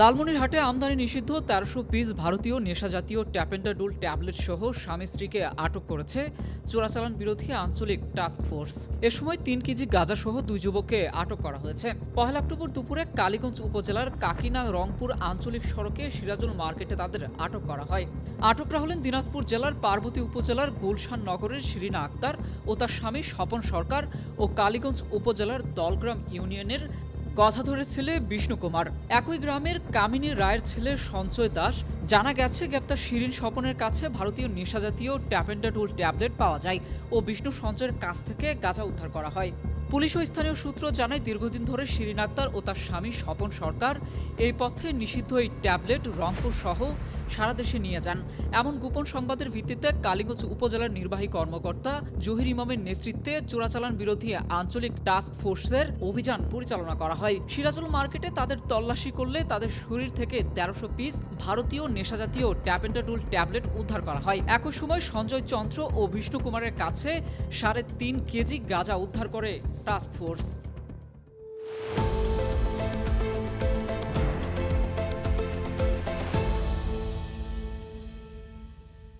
লালমনিরহাটে আমদানি নিষিদ্ধ তেরোশো পিস ভারতীয় নেশাজাতীয় ট্যাপেন্ডাডুল ট্যাবলেট সহ স্বামী স্ত্রীকে আটক করেছে চোরাচালান বিরোধী আঞ্চলিক টাস্ক ফোর্স। এ সময় তিন কেজি গাঁজা সহ দুই যুবককে আটক করা হয়েছে। পহেলা অক্টোবর দুপুরে কালীগঞ্জ উপজেলার কাকিনা রংপুর আঞ্চলিক সড়কে সিরাজুল মার্কেটে তাদের আটক করা হয়। আটকরা হলেন দিনাজপুর জেলার পার্বতী উপজেলার গুলশান নগরের শিরিনা আক্তার ও তার স্বামী স্বপন সরকার ও কালীগঞ্জ উপজেলার দলগ্রাম ইউনিয়নের গধাধরের ছেলে বিষ্ণু কুমার একই গ্রামের কামিনী রায়ের ছেলে সঞ্চয় দাস। জানা গেছে, গ্রেপ্তার শিরিন স্বপনের কাছে ভারতীয় নেশাজাতীয় ট্যাপেন্ডাটুল ট্যাবলেট পাওয়া যায় ও বিষ্ণু সঞ্চয়ের কাছ থেকে গাঁজা উদ্ধার করা হয়। পুলিশ ও স্থানীয় সূত্র জানায়, দীর্ঘদিন ধরে শিরিন আক্তার ও তার স্বামী স্বপন সরকার এই পথে নিষিদ্ধ এই ট্যাবলেট রংপুর সহ সারা দেশে নিয়ে যান। এমন গোপন সংবাদের ভিত্তিতে কালীগঞ্জ উপজেলার নির্বাহী কর্মকর্তা জহির ইমামের নেতৃত্বে চোরাচালান বিরোধী আঞ্চলিক টাস্ক ফোর্সের অভিযান পরিচালনা করা হয়। সিরাজুল মার্কেটে তাদের তল্লাশি করলে তাদের শরীর থেকে তেরোশো পিস ভারতীয় নেশাজাতীয় ট্যাপেন্টাডুল ট্যাবলেট উদ্ধার করা হয়। একই সময় সঞ্জয় চন্দ্র ও বিষ্ণু কুমারের কাছে সাড়ে তিন কেজি গাঁজা উদ্ধার করে টাস্ক ফোর্স।